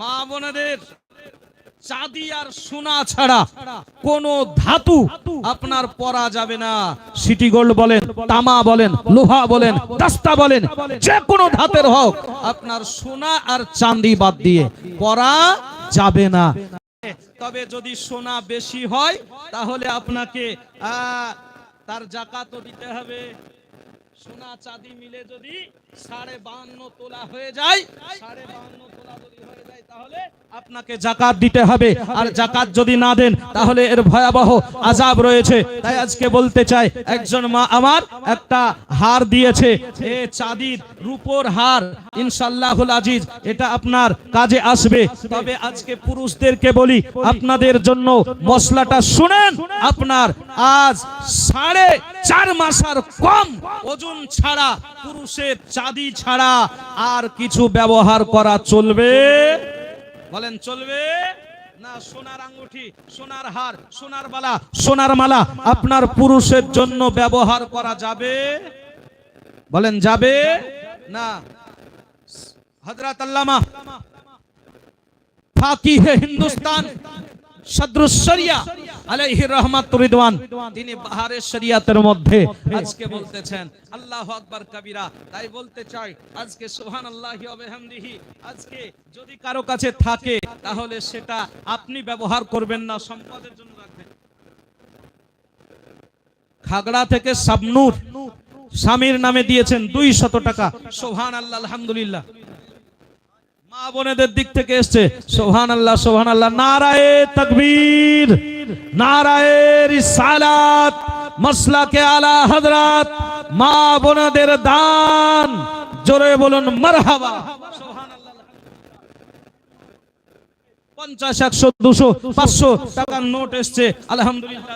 মা বোনেদের চাঁদি আর সোনা ছাড়া কোন ধাতু আপনার পরা যাবে না। সিটি গোল্ড বলেন, তামা বলেন, লোহা বলেন, দাস্তা বলেন, যে কোনো ধাতের হোক, আপনার সোনা আর চাঁদি বাদ দিয়ে পরা যাবে না। তবে যদি সোনা বেশি হয়, তাহলে আপনাকে তার জাকাতও দিতে হবে। সোনা চাঁদি মিলে যদি সাড়ে বান্ন তোলা হয়ে যায়, সাড়ে বান্ন তোলা যদি হয়ে যায়, তাহলে আপনাকে জাকাত দিতে হবে। আর জাকাত যদি না দেন, তাহলে এর ভয়াবহ আজাব রয়েছে। তাই আজকে বলতে চাই, একজন মা আমার একটা হার দিয়েছে। এ চাঁদির রূপোর হার ইনশাল্লাহুল আজিজ, এটা আপনার কাজে আসবে। তবে আজকে পুরুষদেরকে বলি, আপনাদের জন্য মশলাটা শুনেন, আপনার আজ সাড়ে চার মাসার কম। ওজন ছাড়া, পুরুষের চাঁদি ছাড়া আর কিছু ব্যবহার করা চলবে? বলেন, চলবে? না, সোনার আঙ্গুঠি সোনার হার, সোনার বালা সোনার মালা আপনার পুরুষের জন্য ব্যবহার করা যাবে? বলেন, যাবে? না। হজরত আল্লামা হিন্দুস্তান যদি কারও কাছে থাকে, তাহলে সেটা আপনি ব্যবহার করবেন না, সম্পদের জন্য রাখবেন। খাগড়া থেকে সাবনুর স্বামীর নামে দিয়েছেন দুই শত টাকা। সোহান আল্লাহ আলহামদুলিল্লাহ। মা বোনেদের দিক থেকে এসছে। সোহান আল্লাহ সোহান আল্লাহ নারায়ে তকবীর, নারায়ে রিসালাত, মাসলাকে আলা হযরত মা বোনেদের দান। জোরে বলুন, মারহাবা। পঞ্চাশ, একশো, দুশো, পাঁচশো টাকার নোট এসছে। আলহামদুলিল্লাহ।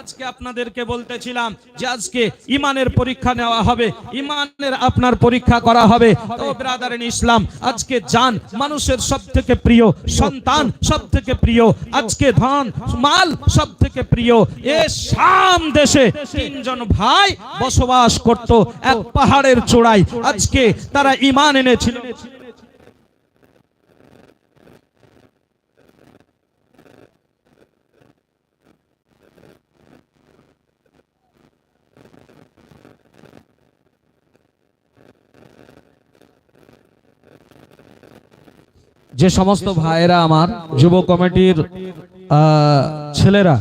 আজকে আপনাদেরকে বলতেছিলাম যে আজকে ইমানের পরীক্ষা নেওয়া হবে, ইমানের আপনার পরীক্ষা করা হবে। তো ব্রাদারেন ইসলাম আজকে জান মানুষের সব থেকে প্রিয় সন্তান সব থেকে প্রিয়। আজকে ধন, মাল সব থেকে প্রিয়। এ শাম দেশে তিনজন ভাই বসবাস করত এক পাহাড়ের চূড়ায়। আজকে তারা ইমান এনেছিল। যে সমস্ত ভাইয়েরা আমার যুব কমিটির ছেলেরা,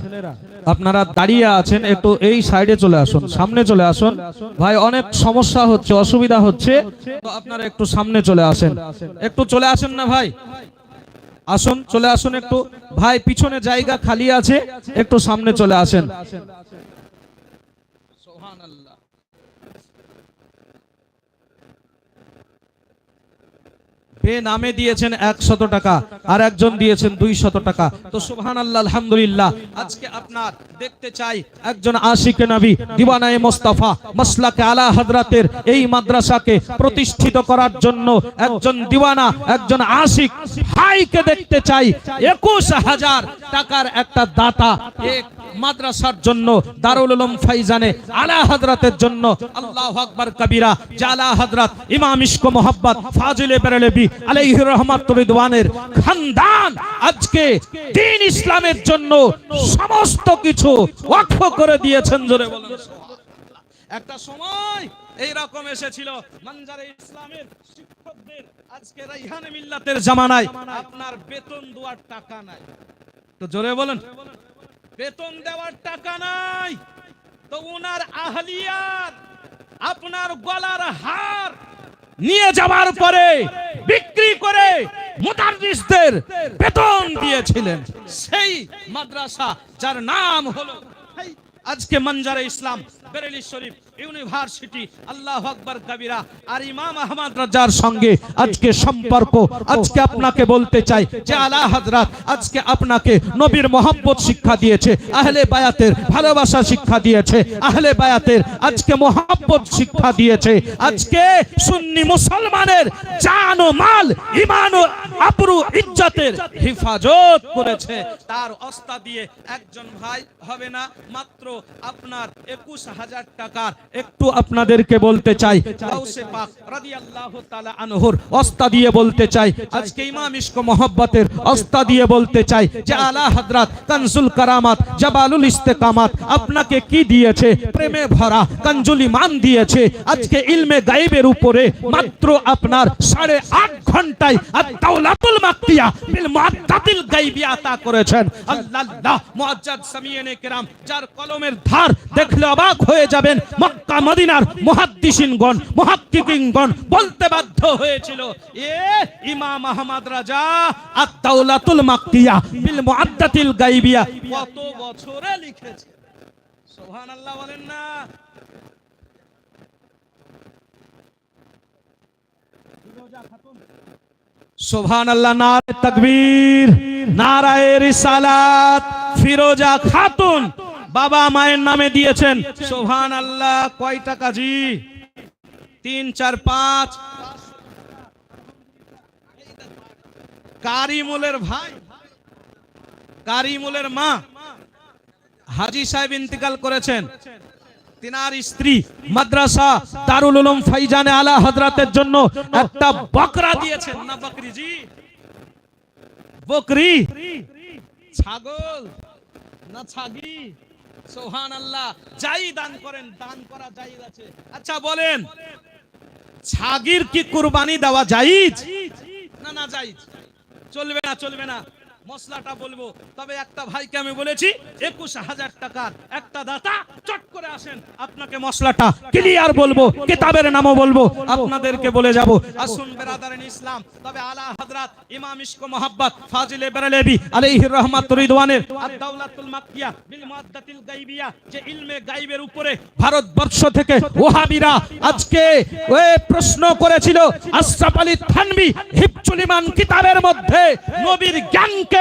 আপনারা দাঁড়িয়ে আছেন, একটু এই সাইডে চলে আসুন, সামনে চলে আসুন। ভাই, অনেক সমস্যা হচ্ছে, অসুবিধা হচ্ছে। তো আপনারা একটু সামনে চলে আসেন। একটু চলে আসেন না ভাই? আসুন, চলে আসুন একটু। ভাই, পিছনে জায়গা খালি আছে, একটু সামনে চলে আসেন। সুবহানাল্লাহ নামে দিয়েছেন একশত টাকা, আর একজন দিয়েছেন দুই শত টাকা। তো সুবহান আল্লাহ আলহামদুলিল্লাহ। আজকে আপনার দেখতে চাই একজন আশিকে নবী দিওয়ানায়ে মোস্তফা, মাসলাকে আলা হযরতের এই মাদ্রাসাকে প্রতিষ্ঠিত করার জন্য একজন দিওয়ানা, একজন আশিক। ভাইকে দেখতে চাই, একুশ হাজার টাকার একটা দাতা, এক মাদ্রাসার জন্য দারুল উলুম ফাইজানে আলা হযরতের জন্য আল্লাহু আকবার কবিরা, জালা হযরত ইমাম ইশক মোহাব্বত, ফাজিলে বেরেলবি আলাইহি রহমাত রিদওয়ানের খানদান। আজকে দ্বীন ইসলামের জন্য সমস্ত কিছু ওয়াকফ করে দিয়েছেন জোরে বলুন। একটা সময় এই রকম এসেছিল, মানজারে ইসলামের শিক্ষকদের আজকে রাইহানে মিল্লাতের জামানায় আপনার বেতন দেওয়ার টাকা নাই। তো জোরে বলেন। বেতন দেওয়ার টাকা নাই। তো ওনার আহলিয়ার, আপনার গলার হার নিয়ে যাওয়ার পরে বিক্রি করে মুদারদিসদের বেতন দিয়েছিলেন। সেই মাদ্রাসা যার নাম হলো আজকে মঞ্জারে ইসলাম। বেরেলি শরীফ, ইউনিভার্সিটি, আল্লাহ আকবর কবিরা। আর ইমাম আহমদ রাজার সঙ্গে আজকে সম্পর্ক, আজকে আপনাকে বলতে চাই যে আলা হযরত, আজকে আপনাকে নবীর মোহাম্মদ শিক্ষা দিয়েছে, আহলে বায়াতের ভালোবাসা শিক্ষা দিয়েছে, আহলে বায়াতের আজকে মোহাম্মদ শিক্ষা দিয়েছে। আজকে সুন্নি মুসলমানের জান ও মাল ইমান ও আবরু ইজ্জতের হেফাজত করেছে। তার অস্তা দিয়ে একজন ভাই হবে না, মাত্র আপনার একুশ হাজার টাকার। একটু আপনাদেরকে বলতে চাই পাক রাদিয়াল্লাহু তাআলা আনহুর অস্তা দিয়ে বলতে চাই, আজকে ইমাম ইশক অস্তা দিয়ে বলতে চাই যে আলা হযরত কারামাত, জাবালুল আপনাকে কি দিয়েছে? প্রেমে ভরা কানজুল ইমান দিয়েছে। আজকে ইলমে গায়েবের উপরে মাত্র আপনার সাড়ে আট ঘন্টায় আত-তাওলাতুল মাক্তিয়া বিল মুআদ্দাতিল গায়বি আতা করেছেন। আল্লাহ আল্লাহ মুআজ্জাদ সামিয়ানে কেরাম, যার কলমের ধার দেখলে অবাক হয়ে যাবেন। মক্কা, মদিনার মুহাদ্দিসিনগণ, মুহাক্কিকিনগণ বলতে বাধ্য হয়েছিল, এ ইমাম আহমদ রাজা, আত-তাওলাতুল মাক্তিয়া বিল মুআদ্দাতিল গায়বিয়া কত বছরে লিখেছে? সুবহানাল্লাহ বলেন না। সোভান আল্লাহ নারে তকবীর, নারায়ে রিসালাত, ফিরোজা খাতুন বাবা মায়ের নামে দিয়েছেন। সোভান আল্লাহ কয় টাকা জি? তিন, চার, পাঁচ। কারিমুলের ভাই, কারিমুলের মা হাজি সাহেব ইন্তিকাল করেছেন। তিনার স্ত্রী মাদ্রাসা দারুল উলুম ফাইজানে আলা হযরতের জন্য একটা বকরা দিয়েছেন। না বকরি জি? বকরি? ছাগল? না ছাগি? সোহান আল্লাহ যাই দান করেন, দান করা জায়েজ আছে। আচ্ছা বলেন, ছাগির কি কুরবানি দেওয়া জায়েজ না না জায়েজ চলবে না চলবে না। মশলাটা বলব। তবে একটা ভাইকে আমি বলেছি, একুশ হাজার টাকার একটা দাতা চট করে আসেন, আপনাকে মশলাটা ক্লিয়ার বলব, কিতাবের নামও বলব, আপনাদেরকে বলে যাব। আসুন বেরাদারেন ইসলাম, তবে আলা হযরত ইমাম ইশক মোহাব্বত ফাজিলে বেরেলবি রহমাত রিদওয়ানের বিল মুআদ্দাতিল যে ইলমে গায়বের উপরে ভারতবর্ষ থেকে ওহাবিরা আজকে ওই প্রশ্ন করেছিল, আশরাফ আলী হিফজুল ইমান কিতাবের মধ্যে নবীর জ্ঞানকে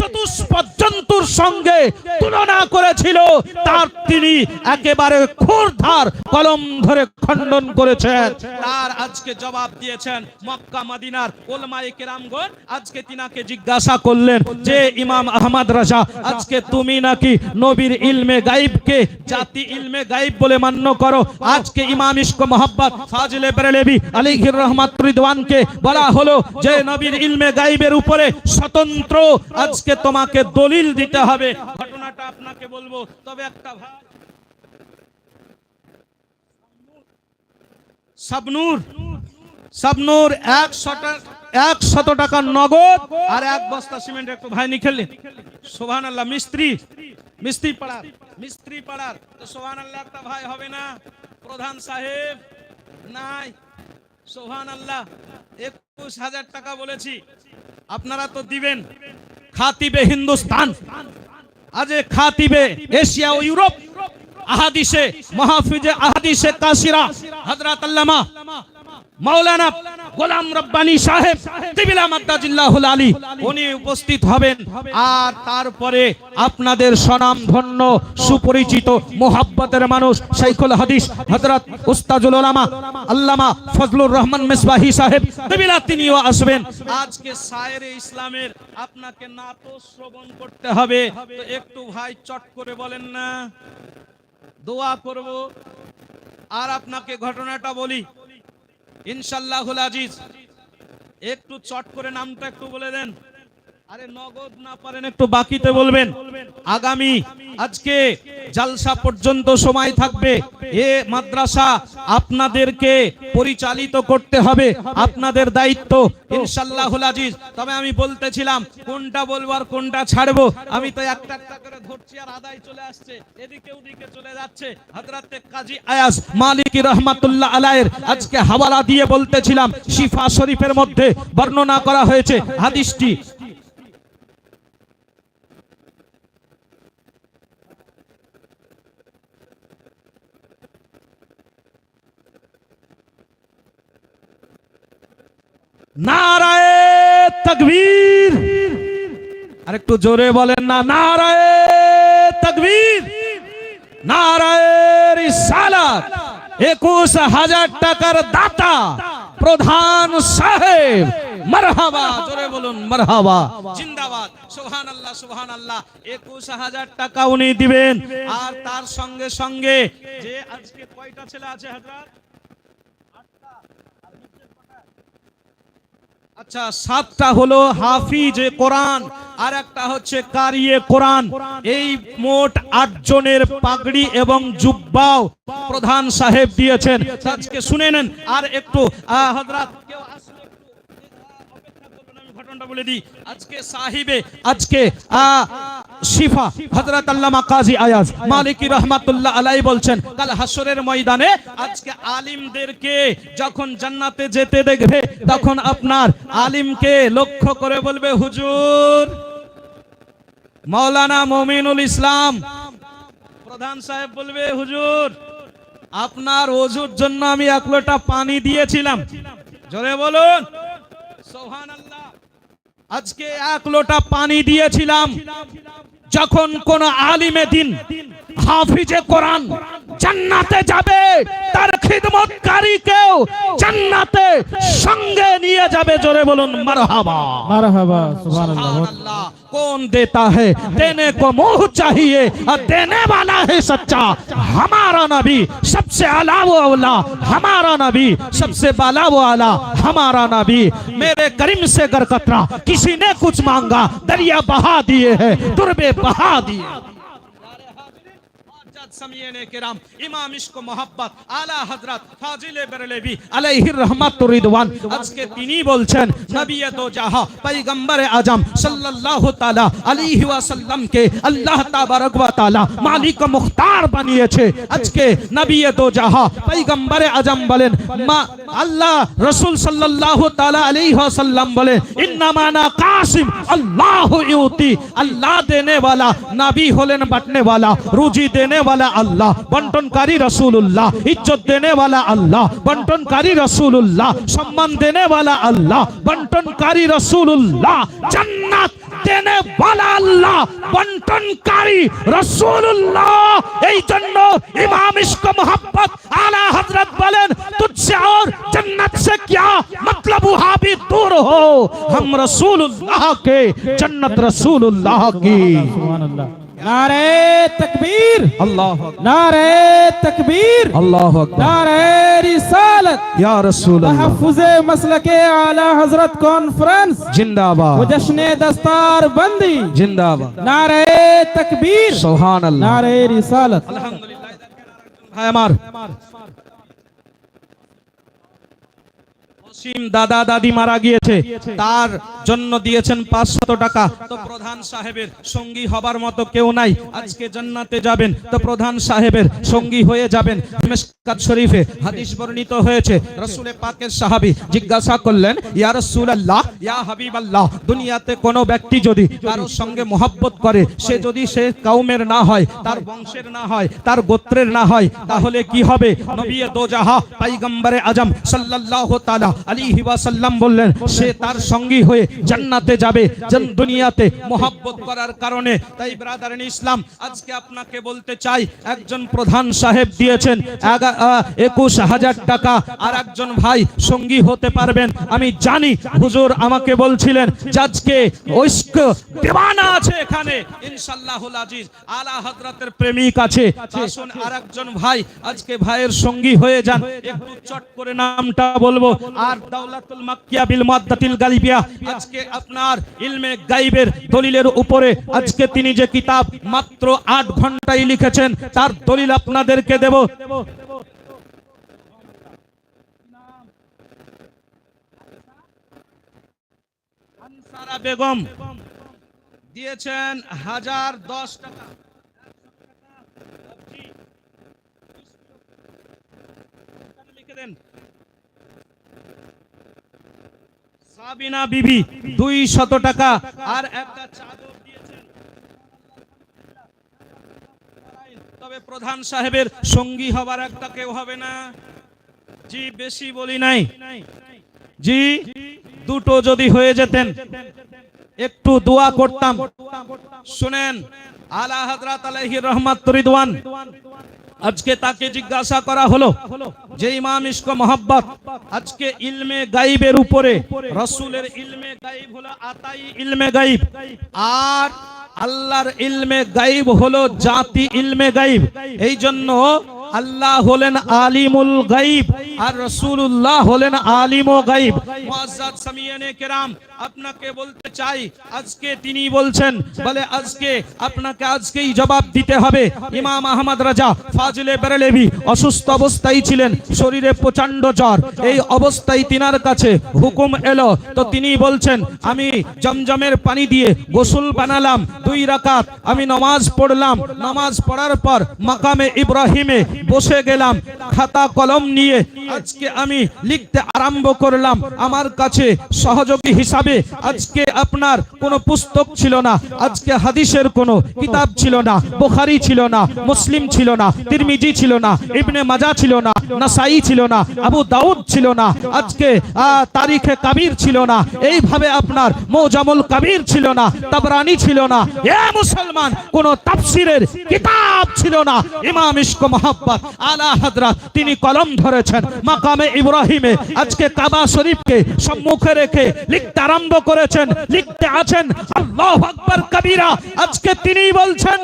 চতুষ্পদ জন্তুর সঙ্গে তুলনা করেছিল। তার তিনি একেবারে খুরধার কলম ধরে খণ্ডন করেছেন। তার আজকে জবাব দিয়েছেন মক্কা, মদিনার ওলমায়ে কেরামগণ। আজকে তিনাকে জিজ্ঞাসা করলেন, যে ইমাম আহমদ রাজা, আজকে তুমি নাকি নবীর ইলমে গাইবকে জাতি ইলমে গাইব বলে মান্য করো? আজকে ইমাম ইশক মোহাব্বত ফাজিলে বেরেলবি আলাইহির রহমাত রিদওয়ানকে বলা হলো যে, নবীর ইলমে গাইবের উপরে স্বতন্ত্র আজকে তোমাকে দলিল দিতে হবে। ঘটনাটা আপনাকে বলব। তবে একটা ভাই সাবনুর। সাবনুর একশো একশত টাকা নগদ আর এক বস্তা সিমেন্ট একটু ভাই নিখেললেন সোহান আল্লাহ মিস্ত্রি। মিস্ত্রি পাড়ার। মিস্ত্রি পাড়ার। তো সোহান আল্লাহ একটা ভাই হবে না। প্রধান সাহেব নাই। সোহান আল্লাহ একুশ হাজার টাকা বলেছি। আপনারা তো দিবেন। খাতিবে হিন্দুস্তান। আজ খাতিবে এশিয়া ও ইউরোপ। আহাদিসে মাহফিজে আহাদিসে কাসিরা হযরত আল্লামা মাওলানা গোলাম রব্বানি সাহেব, তিবিলা মাদ্দাজিল্লাহুল আলী, উনি উপস্থিত হবেন। আর তারপরে আপনাদের স্বনাম ধন্য সুপরিচিত, মোহাব্বতের মানুষ শাইখুল হাদিস, হযরত উস্তাজুল উলামা, আল্লামা ফজলুর রহমান মিসবাহি সাহেব, তিবিলা তিনিও আসবেন। আজকে শায়েরে ইসলামের আপনাকে নাত শ্রবণ করতে হবে। তো একটু ভাই চট করে বলেন না। দোয়া করব। আর আপনাকে ঘটনাটা বলি। ইনশাল্লাহুল আজিজ একটু চট করে নামটা একটু বলে দেন। আরে নগদ না পারেন, একটু বাকিতে বলবেন। আগামী, আজকে জালসা পর্যন্ত সময় থাকবে। এ মাদ্রাসা আপনাদেরকে পরিচালিত করতে হবে, আপনাদের দায়িত্ব ইনশাল্লাহুল আজিজ। তবে আমি বলতেছিলাম, কোনটা বলব আর কোনটা ছাড়বো? আমি তো একটা একটা করে আর আদায় চলে আসছে। এদিকে ওদিকে চলে যাচ্ছে। কাজী মালিকি রহমাতুল্লাহ আজকে হাওয়ালা দিয়ে বলতেছিলাম, শিফা শরীফের মধ্যে বর্ণনা করা হয়েছে, হাদিসটি নারায়ে তকবীর। আরেকটু জোরে বলেন না, নারায়ে তকবীর। নারায়ে রিসালাত। একুশ হাজার টাকার দাতা, প্রধান সাহেব। মারহাবা, জোরে বলুন, মারহাবা। জিন্দাবাদ, সুবহানাল্লাহ টাকা উনি দিবেন। আর তার সঙ্গে সঙ্গে যে আজকে কয়টা ছেলে আছে, হাজরাত? আচ্ছা সাতটা হলো হাফিজ কোরআন আর একটা হচ্ছে কারিয়ে কোরআন। এই মোট আট জনের পাগড়ি এবং জুব্বাও প্রধান সাহেব দিয়েছেন। আজকে শুনে নেন আর একটু আহ, হযরত কেউ আসলে একটু, আহ, অপেক্ষা ঘটনাটা বলে দিই। আজকে সাহিবে, আজকে শিফা, হযরত আল্লামা কাজী আয়াজ, মালিকি রহমাতুল্লাহ আলাই বলছেন, কাল হাসরের ময়দানে আজকে আলিমদেরকে যখন জান্নাতে যেতে দেখবে, তখন আপনার আলিমকে লক্ষ্য করে বলবে, হুজুর মাওলানা মমিনুল ইসলাম। প্রধান সাহেব বলবে, হুজুর, আপনার ওজুর জন্য আমি এক লোটা পানি দিয়েছিলাম। জোরে বলুন। আজকে এক লোটা পানি দিয়েছিলাম যখন কোন আলিমে দিন হাফিজে কোরআন জান্নাতে যাবে তার খিদমতকারীকেও জান্নাতে সঙ্গে নিয়ে যাবে জোরে বলুন মারহাবা মারহাবা সুবহানাল্লাহ सुभान अल्लाह कौन देता है देने को मुंह चाहिए और देने वाला है सच्चा हमारा नबी सबसे आला वो अवला हमारा नबी सबसे बाला वो आला हमारा नबी मेरे करीम से गर कतरा किसी ने कुछ मांगा दरिया बहा दिए है तुरबे बहा दिए সামিয়েন কেরাম, ইমাম ইসকো মোহাব্বত, আলা হযরত ফাজিলে বেরেলভি আলাইহির রহমাতু রিদওয়ান। আজকে তিনি বলছেন নবিয়ে দো জাহা পয়গম্বর আজম সাল্লাল্লাহু তাআলা আলাইহি ওয়াসাল্লামকে আল্লাহ তাবারক ওয়া তাআলা মালিক মুখতার বানিয়েছে। আজকে নবিয়ে দো জাহা পয়গম্বর আজম বলেন, মা আল্লাহ রাসূল সাল্লাল্লাহু তাআলা আলাইহি ওয়াসাল্লাম বলেন ইন্নামানা কাসিম, আল্লাহু ইউতি, আল্লাহ দেনে ওয়ালা নবী হলেন বাটনে ওয়ালা রুজি দেনে ওয়ালা वाला अल्लाह बंटनकारी रसूलुल्लाह इज्जत देने वाला अल्लाह बंटनकारी रसूलुल्लाह सम्मान देने वाला अल्लाह बंटनकारी रसूलुल्लाह जन्नत দেনে বলা আল্লাহ বন্টনকারী রসুল্লাহ এই জন্য ইমাম ইস্ক মোহাম্মদ আলা হজরত বলেন তুঝসে আর जन्नत से क्या मतलब वहां भी दूर हो हम रसूलुल्लाह के जन्नत रसूलुल्लाह की सुभान अल्लाह نعرہ تکبیر۔ اللہ اکبر۔ تکبیر۔ اللہ اکبر۔ رسالت۔ یا رسول اللہ۔ تحفظ مسلک اعلی حضرت کانفرنس زندہ باد جشن دستار بندی۔ زندہ باد نعرہ تکبیر۔ سبحان اللہ۔ نعرہ رسالت۔ الحمدللہ۔ ہائے অসীম দাদা দাদি মারা গিয়েছে। তার জন্য দিয়েছেন পাঁচশত টাকা। তো প্রধান সাহেবের সঙ্গী হবার মতো কেউ নাই। আজকে জান্নাতে যাবেন। তো প্রধান সাহেবের সঙ্গী হয়ে যাবেন। মিসকাত শরীফে হাদিস বর্ণিত হয়েছে। রসুলের পাকের জিজ্ঞাসা করলেন, ইয়া রসুল আল্লাহ ইয়া হাবিব আল্লাহ দুনিয়াতে কোনো ব্যক্তি যদি কারোর সঙ্গে মোহাব্বত করে, সে যদি সে কাউমের না হয়, তার বংশের না হয়, তার গোত্রের না হয়, তাহলে কি হবে? নবী দোজাহা, পাইগম্বরে আজম সাল্লাল্লাহু তাআলা বললেন, সে তার সঙ্গী হয়ে জান্নাতে যাবে জান দুনিয়াতে মোহাব্বত করার কারণে। তাই ইসলাম, আজকে আপনাকে বলতে চাই, একজন প্রধান সাহেব দিয়েছেন 11 একুশ হাজার টাকা আর একজন ভাই সঙ্গী হতে পারবেন। আমি জানি হুজুর আমাকে বলছিলেন আজকে আছে এখানে। আলা হজরতের প্রেমিক আছে। আসুন আর একজন ভাই আজকে ভাইয়ের সঙ্গী হয়ে যান। একটু চট করে নামটা বলব। আর মাকিয়া বিল মাদ্দাতিল গালিবিয়া আজকে আপনার ইলমে গাইবের দলিলের উপরে আজকে তিনি যে কিতাব মাত্র আট ঘন্টাই লিখেছেন তার দলিল আপনাদেরকে দেব। আনসারা বেগম। দিয়েছেন হাজার দশ টাকা। সাবিনা বিবি দুই শত টাকা আর একটা চাদর দিয়েছেন। তবে প্রধান সাহেবের সঙ্গী হবার একটা কেউ হবে না। জি, বেশি বলি নাই। জি দুটো যদি হয়ে যেতেন, একটু দোয়া করতাম। শুনেন, আলা হযরত আলাইহি রহমাত রিদওয়ান, আজকে তাকে জিজ্ঞাসা করা হলো যে ইমাম ইস্ক মোহাব্বত, আজকে ইলমে গাইবের উপরে, রসুলের ইলমে গাইব হলো আতাই ইলমে গাইব, আর আল্লাহর ইলমে গাইব হলো জাতি ইলমে গাইব। এই জন্য আল্লাহ হলেন আলিমুল গাইব আর রসুল্লাহ হলেন আলিম ও গাইব। মুআজ্জাজ সামিয়ানে কেরাম আপনাকে বলতে চাই, আজকে তিনি বলছেন, বলে আজকে আপনাকে আজকেই জবাব দিতে হবে। ইমাম আহমদ রাজা ফাজিলে বেরেলেভি অসুস্থ অবস্থায় ছিলেন, শরীরে প্রচণ্ড জ্বর। এই অবস্থায় তিনার কাছে হুকুম এলো। তো তিনি বলছেন, আমি জমজমের পানি দিয়ে গোসল বানালাম, দুই রাকাত। আমি নামাজ পড়লাম। নামাজ পড়ার পর মাকামে ইব্রাহিমে বসে গেলাম, খাতা কলম নিয়ে। আজকে আমি লিখতে আরম্ভ করলাম। আমার কাছে সহযোগী হিসাবে আজকে আপনার কোনো পুস্তক ছিল না আজকে হাদিসের কোনো কিতাব ছিল না বুখারী ছিল না মুসলিম ছিল না তিরমিজি ছিল না ইবনে মাজা ছিল না নাসাই ছিল না আবু দাউদ ছিল না আজকে তারিখে কাবির ছিল না এইভাবে আপনার মৌজামুল কাবির ছিল না তাবরানি ছিল না এ মুসলমান কোন তাফসিরের কিতাব ছিল না ইমাম ইশক মোহাব্বত আলা হাদরা তিনি কলম ধরেছেন মাকামে ইব্রাহিমে আজকে কাবা শরীফকে সম্মুখে রেখে লিখতে আরম্ভ করেছেন, লিখতে আছেন, আল্লাহু আকবার কবিরা। আজকে তিনি বলছেন,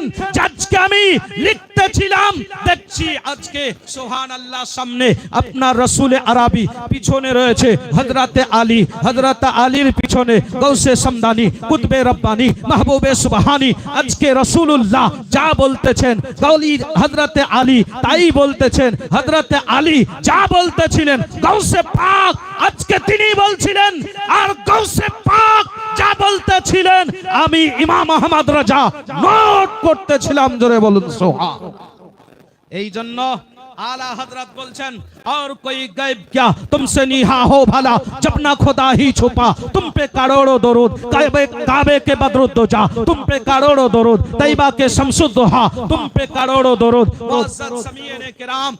আজকে আমি লিখতেছিলাম, দেখছি আজকে সোহান আল্লাহ সামনে আপনার রসুলে আরবি পিছনে রয়েছে, হযরতে আলী, হযরত আলীর পিছনে গৌসে সমদানি, কুতবে রব্বানি, মাহবুবে সুবহানি, আজকে রসুলুল্লাহ যা বলতেছেন গৌলি হযরতে আলী তাই বলতেছেন, হযরতে আলী যা বলতেছিলেন গৌসে পাক, আজকে তিনি বলছিলেন, আর গৌসে পাক যা বলতেছিলেন আমি ইমাম আহমদ রাজা নোট করতেছিলাম জোরে বলুন সোহা এই জন্য आला हजरत बोलचन और कोई गैब क्या तुमसे निहा हो भला जब ना खुदा ही छुपा तुम पे करोड़ों दरूद काबे काबे के बदरुद दो जा तुम पे करोड़ों दरूद तैबा के शमसुद्दोहा तुम पे करोड़ों दरूद मुअज्जज समीर किराम